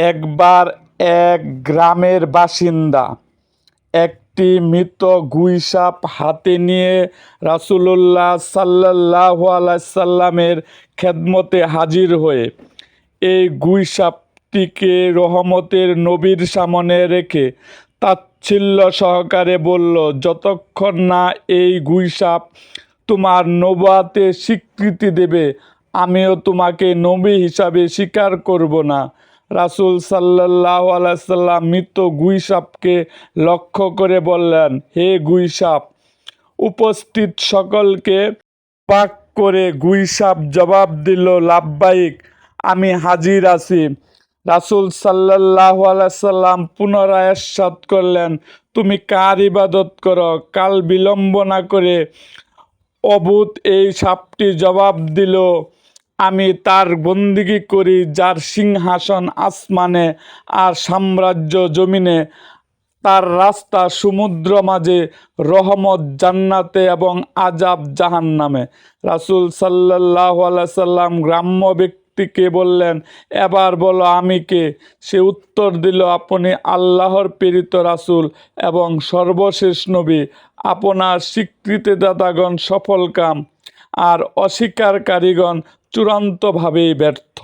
একবার এক গ্রামের বাসিন্দা একটি মৃত গুইসাপ হাতে নিয়ে রাসূলুল্লাহ সাল্লাল্লাহু আলাইহি সাল্লামের খেদমতে হাজির হয়ে এই গুইসাপটিকে রহমতের নবীর সামনে রেখে তাচ্ছিল্য সহকারে বলল, যতক্ষণ না এই গুইসাপ তোমার নবাতে স্বীকৃতি দেবে, আমিও তোমাকে নবী হিসাবে স্বীকার করব না। রাসূল সাল্লাহ আলাইসাল্লাম মৃত গুইসাপকে লক্ষ্য করে বললেন, হে গুইসাপ উপস্থিত সকলকে পাক করে গুইসাপ জবাব দিল, লাভবাহিক, আমি হাজির আছি। রাসূল সাল্লাহ আলাইসাল্লাম পুনরায় এরশাদ করলেন, তুমি কার ইবাদত করো? কাল বিলম্ব না করে অভূত এই সাপটি জবাব দিল। আমি তার বন্দিগি করি, যার সিংহাসন আসমানে আর সাম্রাজ্য জমিনে। তার রাস্তা সমুদ্র মাঝে, রহমত জান্নাতে এবং আজাব জাহান্নামে। রাসূল সাল্লাহ সাল্লাম গ্রাম্য ব্যক্তিকে বললেন, এবার বলো আমি কে? সে উত্তর দিল, আপনি আল্লাহর প্রেরিত রাসূল এবং সর্বশেষ নবী। আপনার স্বীকৃতিদাতাগণ সফলকাম আর অস্বীকারীগণ চূড়ান্তভাবেই ব্যর্থ।